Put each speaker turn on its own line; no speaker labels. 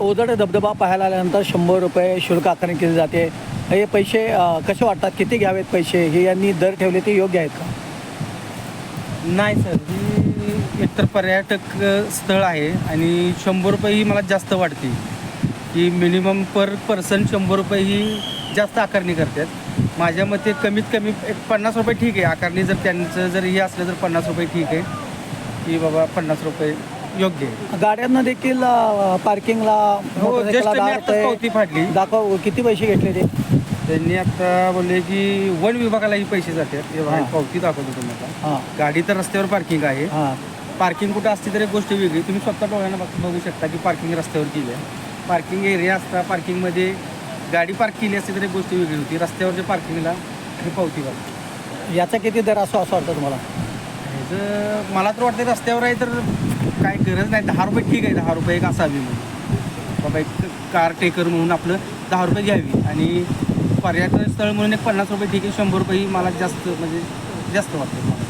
ओझड धबधबा पाहायला आल्यानंतर शंभर रुपये शुल्क आकारणी केली जाते. हे पैसे कसे वाटतात? किती घ्यावेत पैसे? हे यांनी दर ठेवले ते योग्य आहेत का?
नाही सर. ही एकतर पर्यटक स्थळ आहे आणि शंभर रुपये ही मला जास्त वाटते. की मिनिमम पर पर्सन शंभर रुपये ही जास्त आकारणी करतात. माझ्या मते कमीत कमी एक पन्नास रुपये ठीक आहे. आकारणी जर त्यांचं जर हे असलं तर पन्नास रुपये ठीक आहे. की बाबा पन्नास रुपये योग्य आहे.
गाड्यांना देखील अ, पार्किंगला
हो
मोटरसायकलला
जस्ट मी
दहा
आता
रुपये
पावती फाडली.
दाखव किती पैसे घेतले ते?
त्यांनी आता बोलले की वन विभागालाही पैसे जातात. हे बघा,
हां.
पावती दाखवतो तुम्हाला.
हां.
गाडी तर रस्त्यावर पार्किंग आहे.
हां.
पार्किंग कुठं असते तर एक गोष्ट वेगळी. तुम्ही स्वतः डोळ्यानं बघ- बघू शकता की पार्किंग रस्त्यावर केली आहे. पार्किंग एरिया असता पार्किंगमध्ये गाडी पार्क केली असती तर एक गोष्ट वेगळी होती. रस्त्यावरच्या पार्किंगला हे पावती बघा.
याचा किती दर असो असं वाटतं तुम्हाला?
ह्याचं मला तर वाटतं रस्त्यावर आहे तर काय गरज नाही. दहा रुपये ठीक आहे दहा रुपये एक असावी म्हणून. बाबा एक कार टेकर म्हणून आपलं दहा रुपये घ्यावी. आणि पर्यटन स्थळ म्हणून एक पन्नास रुपये ठीक आहे शंभर रुपये मला जास्त म्हणजे जास्त वाटतं मला